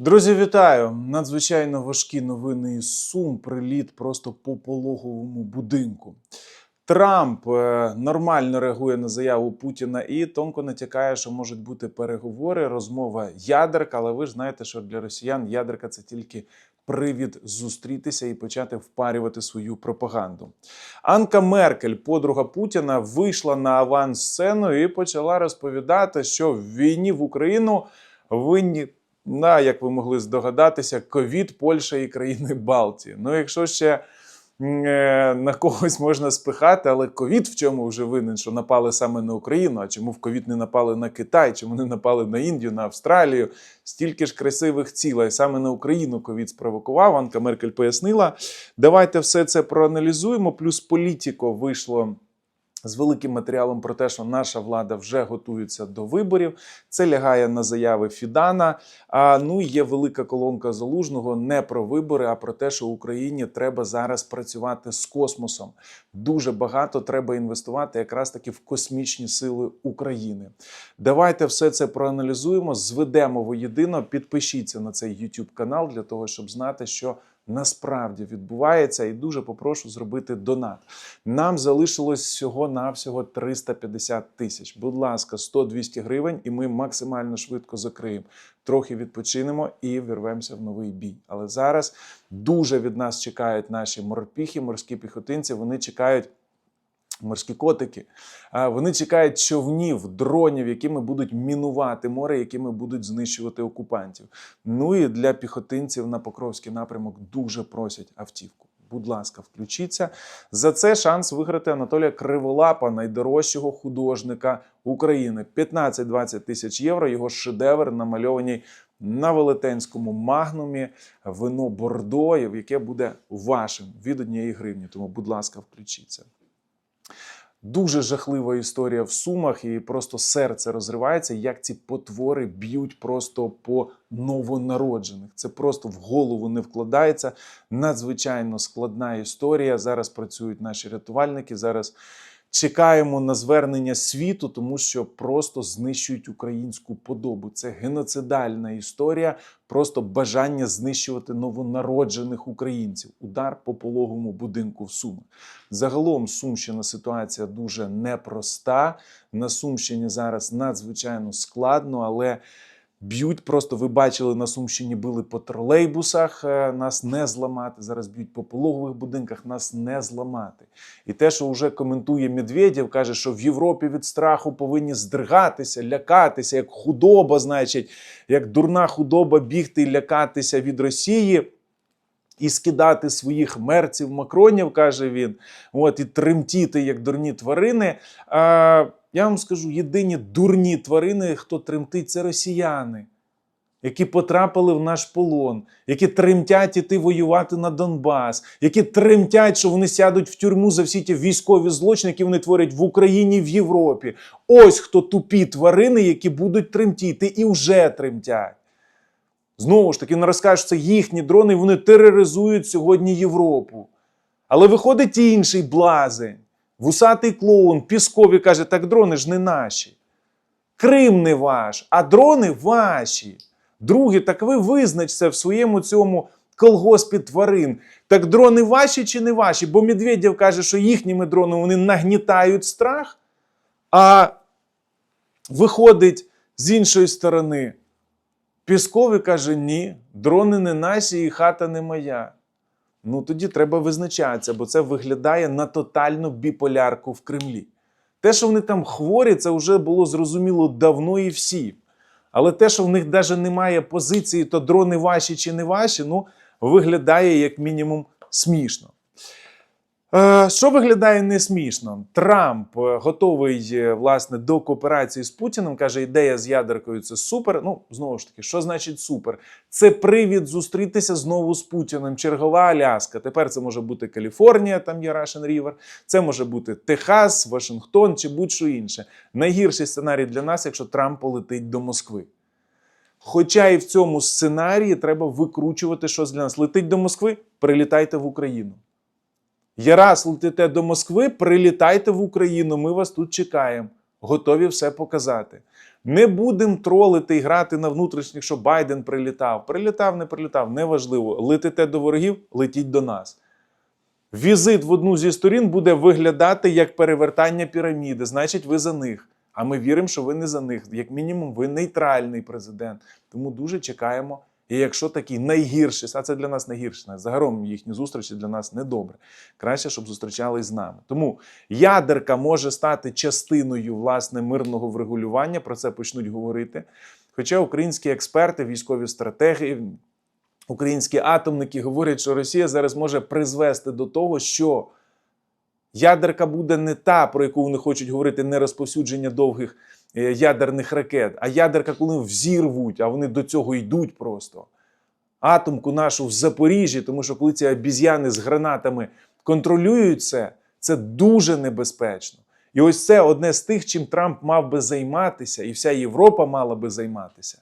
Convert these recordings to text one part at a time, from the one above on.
Друзі, вітаю! Надзвичайно важкі новини із Сум. Приліт просто по пологовому будинку. Трамп е, нормально реагує на заяву Путіна і тонко натякає, що можуть бути переговори, розмова ядерка. Але ви ж знаєте, що для росіян ядерка це тільки привід зустрітися і почати впарювати свою пропаганду. Анка Меркель, подруга Путіна, вийшла на авансцену і почала розповідати, що в війні в Україну винні. На, як ви могли здогадатися, ковід, Польща і країни Балтії. Ну, якщо ще е, на когось можна спихати, але ковід в чому вже винен, що напали саме на Україну. А чому в ковід не напали на Китай, чому не напали на Індію, на Австралію? Стільки ж красивих цілей. Саме на Україну ковід спровокував. Анка Меркель пояснила. Давайте все це проаналізуємо. Плюс політико вийшло. З великим матеріалом про те, що наша влада вже готується до виборів. Це лягає на заяви Фідана. А ну є велика колонка залужного не про вибори, а про те, що Україні треба зараз працювати з космосом. Дуже багато треба інвестувати якраз таки в космічні сили України. Давайте все це проаналізуємо, зведемо воєдино. Підпишіться на цей YouTube канал для того, щоб знати, що насправді відбувається, і дуже попрошу зробити донат. Нам залишилось всього навсього 350 тисяч. Будь ласка, 100-200 гривень, і ми максимально швидко закриємо. Трохи відпочинемо і вірвемося в новий бій. Але зараз дуже від нас чекають наші морпіхи, морські піхотинці. Вони чекають. Морські котики, вони чекають човнів, дронів, якими будуть мінувати море, якими будуть знищувати окупантів. Ну і для піхотинців на Покровський напрямок дуже просять автівку. Будь ласка, включіться. За це шанс виграти Анатолія Криволапа, найдорожчого художника України. 15-20 тисяч євро. Його шедевр намальований на велетенському магнумі вино Бордо, яке буде вашим від однієї гривні. Тому, будь ласка, включіться. Дуже жахлива історія в Сумах, і просто серце розривається, як ці потвори б'ють просто по новонароджених. Це просто в голову не вкладається. Надзвичайно складна історія. Зараз працюють наші рятувальники. Зараз чекаємо на звернення світу, тому що просто знищують українську подобу. Це геноцидальна історія, просто бажання знищувати новонароджених українців. Удар по пологовому будинку в Сумах. Загалом Сумщина ситуація дуже непроста. На Сумщині зараз надзвичайно складно, але б'ють просто. Ви бачили на Сумщині били по тролейбусах, е, нас не зламати. Зараз б'ють по пологових будинках, нас не зламати. І те, що вже коментує Медведєв, каже, що в Європі від страху повинні здригатися, лякатися, як худоба, значить, як дурна худоба бігти і лякатися від Росії і скидати своїх мерців, макронів, каже він, от, і тремтіти, як дурні тварини. А, я вам скажу: єдині дурні тварини, хто тремтить, це росіяни, які потрапили в наш полон, які тремтять іти воювати на Донбас, які тремтять, що вони сядуть в тюрму за всі ті військові злочини, які вони творять в Україні в Європі. Ось хто тупі тварини, які будуть тремтіти і вже тремтять. Знову ж таки, не розкажуть, це їхні дрони, вони тероризують сьогодні Європу. Але виходить інший блазень, вусатий клоун, Піскові каже, так дрони ж не наші. Крим не ваш, а дрони ваші. Друге, так ви визначте в своєму цьому колгоспі тварин. Так дрони ваші чи не ваші? Бо Медведєв каже, що їхніми дронами вони нагнітають страх, а виходить з іншої сторони. Піскові каже: ні, дрони не наші і хата не моя. Ну тоді треба визначатися, бо це виглядає на тотальну біполярку в Кремлі. Те, що вони там хворі, це вже було зрозуміло давно і всі. Але те, що в них навіть немає позиції, то дрони ваші чи не ваші, ну, виглядає як мінімум смішно. Е, Що виглядає не смішно? Трамп е, готовий е, власне до кооперації з Путіним. каже, ідея з ядеркою це супер. Ну знову ж таки, що значить супер? Це привід зустрітися знову з Путіним. Чергова Аляска. Тепер це може бути Каліфорнія, там є Russian River, Це може бути Техас, Вашингтон чи будь-що інше. Найгірший сценарій для нас, якщо Трамп полетить до Москви. Хоча і в цьому сценарії треба викручувати щось для нас. Летить до Москви, прилітайте в Україну. Я раз летите до Москви, прилітайте в Україну, ми вас тут чекаємо. готові все показати. Не будемо тролити і грати на внутрішніх, що Байден прилітав. Прилітав, не прилітав, неважливо. Летите до ворогів, летіть до нас. Візит в одну зі сторін буде виглядати як перевертання піраміди. Значить, ви за них. А ми віримо, що ви не за них. Як мінімум, ви нейтральний президент. Тому дуже чекаємо. І якщо такий найгірший, а це для нас найгірше, загалом їхні зустрічі для нас недобре. Краще, щоб зустрічались з нами. Тому ядерка може стати частиною власне мирного врегулювання. Про це почнуть говорити. Хоча українські експерти, військові стратеги, українські атомники говорять, що Росія зараз може призвести до того, що ядерка буде не та, про яку вони хочуть говорити, не розповсюдження довгих ядерних ракет, а ядерка, коли взірвуть, а вони до цього йдуть просто. Атомку нашу в Запоріжжі, тому що коли ці обіз'яни з гранатами контролюють це, це дуже небезпечно. І ось це одне з тих, чим Трамп мав би займатися, і вся Європа мала би займатися.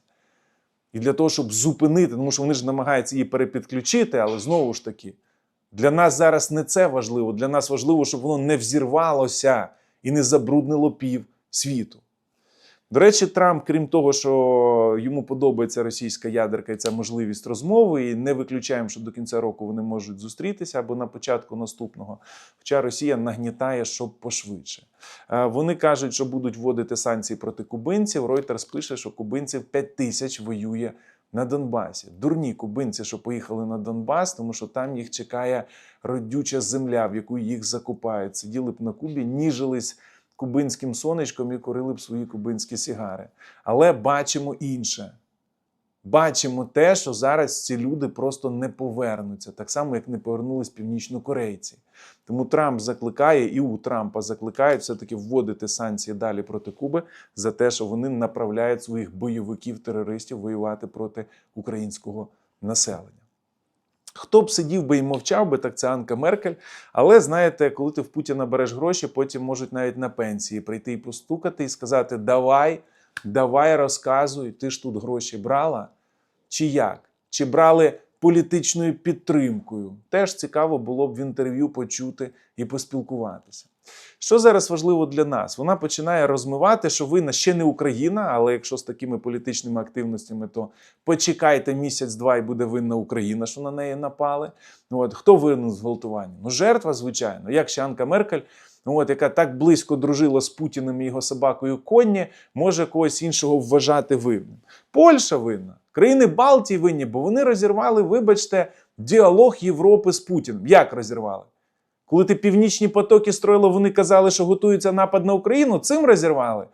І для того, щоб зупинити, тому що вони ж намагаються її перепідключити, але знову ж таки, для нас зараз не це важливо. Для нас важливо, щоб воно не взірвалося і не забруднило пів світу. До речі, Трамп, крім того, що йому подобається російська ядерка і ця можливість розмови, і не виключаємо, що до кінця року вони можуть зустрітися або на початку наступного. Хоча Росія нагнітає, щоб пошвидше. Е, Вони кажуть, що будуть вводити санкції проти кубинців. Reuters пише, що кубинців 5 тисяч воює на Донбасі. Дурні кубинці, що поїхали на Донбас, тому що там їх чекає родюча земля, в яку їх закопають. Сиділи б на Кубі, ніжились кубинським сонечком і курили б свої кубинські сігари. Але бачимо інше. Бачимо те, що зараз ці люди просто не повернуться, так само, як не повернулись північнокорейці. Тому Трамп закликає, і у Трампа закликають все-таки вводити санкції далі проти Куби за те, що вони направляють своїх бойовиків-терористів воювати проти українського населення. Хто б сидів би і мовчав би, так це Анка Меркель. Але знаєте, коли ти в Путіна береш гроші, потім можуть навіть на пенсії прийти і постукати і сказати: Давай, давай розказуй, ти ж тут гроші брала. Чи як? Чи брали політичною підтримкою? Теж цікаво було б в інтерв'ю почути і поспілкуватися. Що зараз важливо для нас? Вона починає розмивати, що винна ще не Україна, але якщо з такими політичними активностями, то почекайте місяць-два і буде винна Україна, що на неї напали. От хто винен в зґвалтуванні? Ну, жертва, звичайно, як ще Анка Меркель, от, яка так близько дружила з Путіним і його собакою Конні, може когось іншого вважати винним. Польща винна, країни Балтії винні, бо вони розірвали, вибачте, діалог Європи з Путіним. Як розірвали? Коли ти північні потоки строїли, вони казали, що готується напад на Україну, цим розірвали.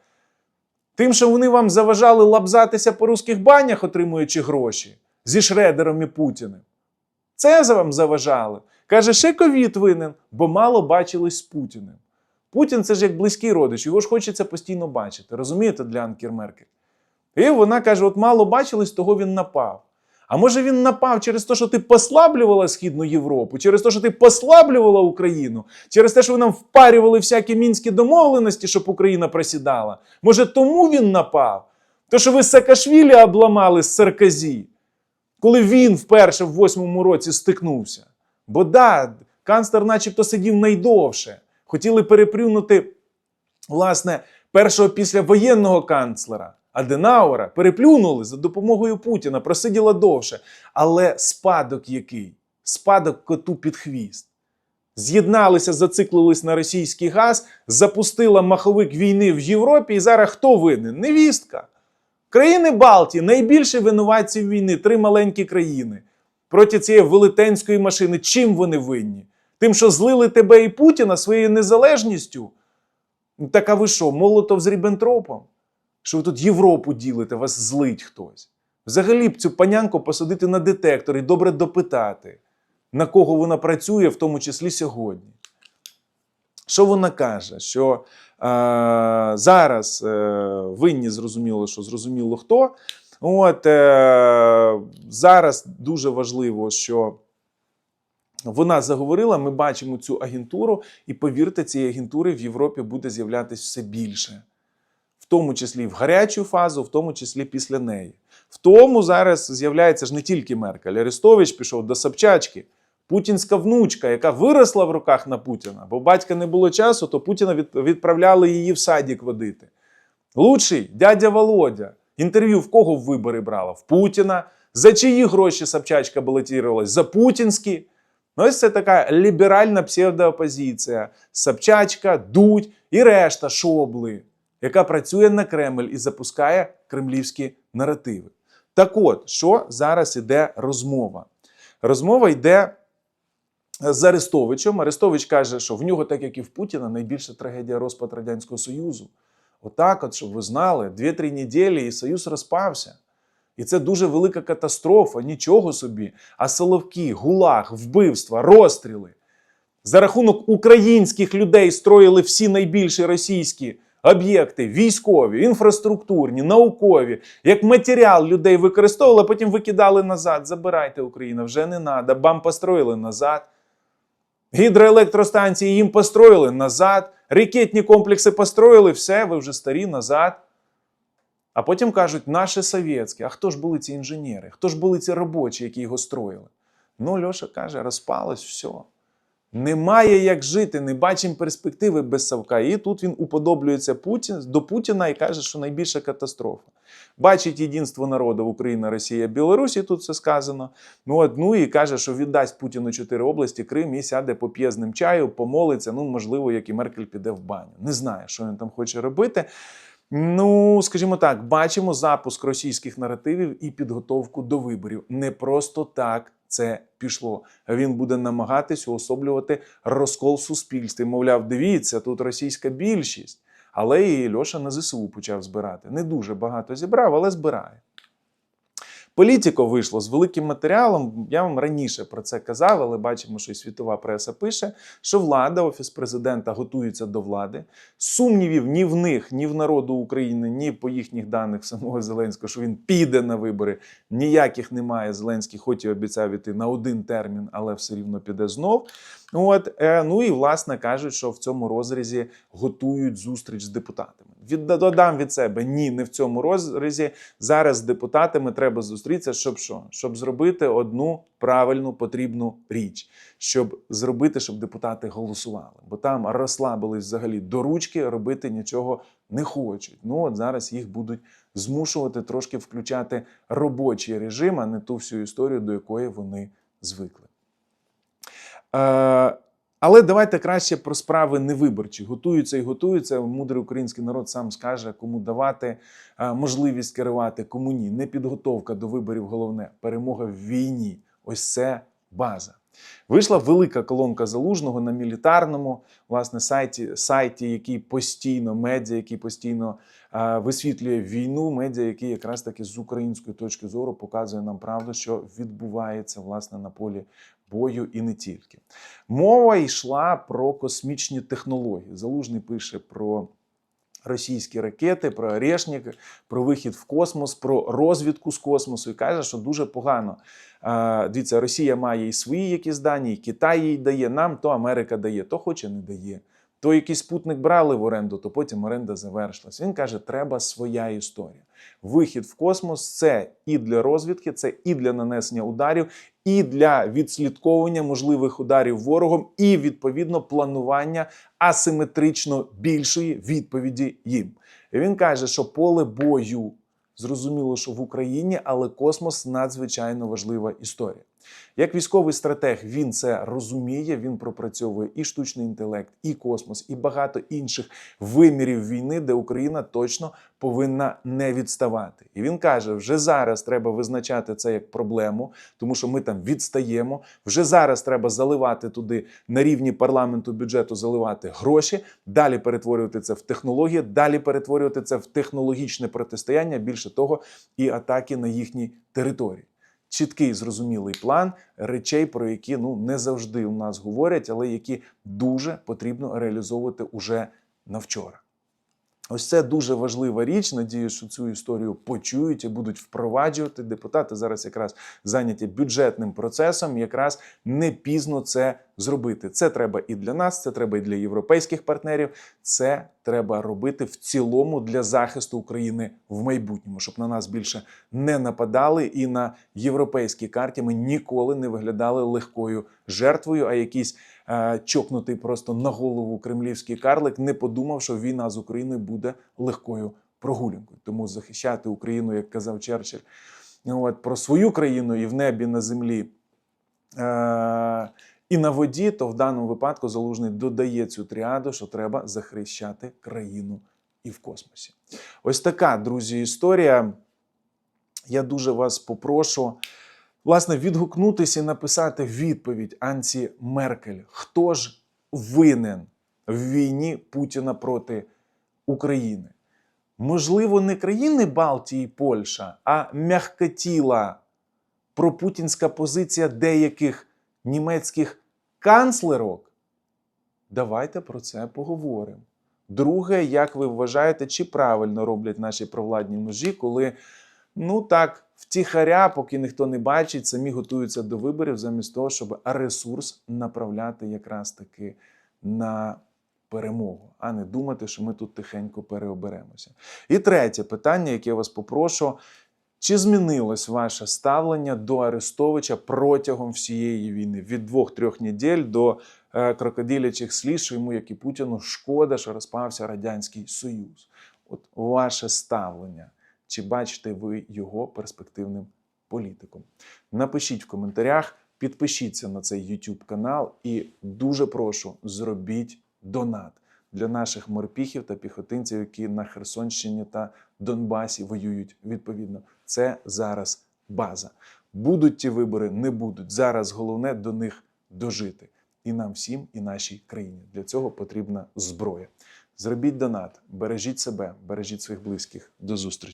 Тим, що вони вам заважали лабзатися по русських банях, отримуючи гроші зі Шредером і Путіним. Це вам заважали. Каже, ще ковід винен, бо мало бачились з Путіним. Путін це ж як близький родич, його ж хочеться постійно бачити. Розумієте, для Анкер Меркель? І вона каже: от мало бачились, того він напав. А може він напав через те, що ти послаблювала Східну Європу, через те, що ти послаблювала Україну, через те, що ви нам впарювали всякі мінські домовленості, щоб Україна просідала. Може, тому він напав? То, що ви Саакашвілі обламали з Сарказі, коли він вперше в восьмому році стикнувся. Бо да, канцлер начебто сидів найдовше. Хотіли переплюнути, власне, першого післявоєнного канцлера. Аденауера переплюнули за допомогою Путіна, просиділа довше. Але спадок який? Спадок коту під хвіст. З'єдналися, зациклились на російський газ, запустила маховик війни в Європі. І зараз хто винен? Невістка. Країни Балтії найбільші винуватці війни, три маленькі країни. Проти цієї велетенської машини. Чим вони винні? Тим, що злили тебе і Путіна своєю незалежністю? Так а ви що, Молотов з Ріббентропом? Що ви тут Європу ділите, вас злить хтось. Взагалі б цю панянку посадити на детектор і добре допитати, на кого вона працює, в тому числі сьогодні. Що вона каже? Що е, зараз е, винні зрозуміло, що зрозуміло хто. От, е, зараз дуже важливо, що вона заговорила, ми бачимо цю агентуру, і повірте, цієї агентури в Європі буде з'являтися все більше в тому числі в гарячу фазу, в тому числі після неї. В тому зараз з'являється ж не тільки Меркель. Арестович пішов до Собчачки, путінська внучка, яка виросла в руках на Путіна, бо батька не було часу, то Путіна відправляли її в садік водити. Лучший дядя Володя. Інтерв'ю в кого в вибори брала? В Путіна. За чиї гроші Собчачка балотувалась? За путінські. Ну, ось це така ліберальна псевдоопозиція. Собчачка, Дудь і решта шобли, яка працює на Кремль і запускає кремлівські наративи. Так от, що зараз іде розмова? Розмова йде з Арестовичем. Арестович каже, що в нього, так як і в Путіна, найбільша трагедія розпад Радянського Союзу. Отак, от, щоб ви знали, 2-3 неділі і Союз розпався. І це дуже велика катастрофа, нічого собі. А Соловки, гулаг, вбивства, розстріли. За рахунок українських людей строїли всі найбільші російські об'єкти, військові, інфраструктурні, наукові, як матеріал людей використовували, а потім викидали назад. Забирайте Україну, вже не треба. Бам построїли назад. Гідроелектростанції їм построїли назад. Ракетні комплекси построїли, все, ви вже старі назад. А потім кажуть, наші совєтські. А хто ж були ці інженери? Хто ж були ці робочі, які його строїли? Ну, Льоша каже, розпалось все. Немає як жити, не бачимо перспективи без Савка. І тут він уподоблюється Путін, до Путіна і каже, що найбільша катастрофа. Бачить єдинство народу Україна, Росія, Білорусь, і тут все сказано. Ну, от, ну і каже, що віддасть Путіну чотири області, Крим і сяде поп'є з ним чаю, помолиться. Ну, можливо, як і Меркель піде в баню. Не знаю, що він там хоче робити. Ну, скажімо так, бачимо запуск російських наративів і підготовку до виборів. Не просто так це пішло. Він буде намагатись уособлювати розкол в суспільстві. Мовляв, дивіться, тут російська більшість. Але і Льоша на ЗСУ почав збирати. Не дуже багато зібрав, але збирає. Політіко вийшло з великим матеріалом. Я вам раніше про це казав, але бачимо, що і світова преса пише, що влада, офіс президента готується до влади. Сумнівів ні в них, ні в народу України, ні по їхніх даних самого Зеленського, що він піде на вибори. Ніяких немає. Зеленський, хоч і обіцяв іти на один термін, але все рівно піде знов. От, е, ну і власне кажуть, що в цьому розрізі готують зустріч з депутатами. Від додам від себе ні, не в цьому розрізі. Зараз з депутатами треба зустрітися, щоб що? Щоб зробити одну правильну потрібну річ, щоб зробити, щоб депутати голосували. Бо там розслабились взагалі до ручки, робити нічого не хочуть. Ну от зараз їх будуть змушувати трошки включати робочий режим, а не ту всю історію, до якої вони звикли. Е, але давайте краще про справи невиборчі. Готуються і готуються. Мудрий український народ сам скаже, кому давати е, можливість керувати, кому ні. Не підготовка до виборів головне, перемога в війні. Ось це база. Вийшла велика колонка залужного на мілітарному власне сайті, сайті, який постійно медіа, який постійно е, висвітлює війну. Медіа, який якраз таки з української точки зору показує нам правду, що відбувається власне на полі бою і не тільки. Мова йшла про космічні технології. Залужний пише про. Російські ракети, про Орешник, про вихід в космос, про розвідку з космосу і каже, що дуже погано. Дивіться, Росія має і свої якісь дані, і Китай їй дає. Нам то Америка дає, то хоче не дає. То якийсь спутник брали в оренду, то потім оренда завершилась. Він каже, треба своя історія. Вихід в космос це і для розвідки, це і для нанесення ударів, і для відслідковування можливих ударів ворогом, і відповідно планування асиметрично більшої відповіді їм. І він каже, що поле бою зрозуміло, що в Україні, але космос надзвичайно важлива історія. Як військовий стратег він це розуміє. Він пропрацьовує і штучний інтелект, і космос, і багато інших вимірів війни, де Україна точно повинна не відставати. І він каже: вже зараз треба визначати це як проблему, тому що ми там відстаємо. Вже зараз треба заливати туди на рівні парламенту бюджету, заливати гроші, далі перетворювати це в технології, далі перетворювати це в технологічне протистояння. Більше того, і атаки на їхній території чіткий зрозумілий план речей, про які ну не завжди у нас говорять, але які дуже потрібно реалізовувати уже навчора. Ось це дуже важлива річ. Надію, що цю історію почують і будуть впроваджувати. Депутати зараз якраз зайняті бюджетним процесом. Якраз не пізно це зробити. Це треба і для нас, це треба і для європейських партнерів. Це треба робити в цілому для захисту України в майбутньому, щоб на нас більше не нападали, і на європейській карті ми ніколи не виглядали легкою жертвою, а якийсь е, чокнутий просто на голову кремлівський карлик не подумав, що війна з Україною буде легкою прогулянкою. Тому захищати Україну, як казав Черчилль, от, про свою країну і в небі, на землі. Е- і на воді, то в даному випадку залужний додає цю тріаду, що треба захищати країну і в космосі. Ось така, друзі, історія. Я дуже вас попрошу власне відгукнутися і написати відповідь Анці Меркель. Хто ж винен в війні Путіна проти України? Можливо, не країни Балтії і Польща, а м'якотіла пропутінська позиція деяких німецьких канцлерок? Давайте про це поговоримо. Друге, як ви вважаєте, чи правильно роблять наші провладні ножі, коли ну так, втіхаря, поки ніхто не бачить, самі готуються до виборів, замість того, щоб ресурс направляти якраз таки на перемогу, а не думати, що ми тут тихенько переоберемося. І третє питання, яке я вас попрошу. Чи змінилось ваше ставлення до Арестовича протягом всієї війни від двох-трьох неділь до е, крокодилячих сліз, що йому, як і Путіну, шкода, що розпався Радянський Союз? От ваше ставлення. Чи бачите ви його перспективним політиком? Напишіть в коментарях, підпишіться на цей YouTube канал і дуже прошу зробіть донат для наших морпіхів та піхотинців, які на Херсонщині та Донбасі воюють відповідно. Це зараз база. Будуть ті вибори, не будуть. Зараз головне до них дожити. І нам всім, і нашій країні. Для цього потрібна зброя. Зробіть донат, бережіть себе, бережіть своїх близьких. До зустрічі.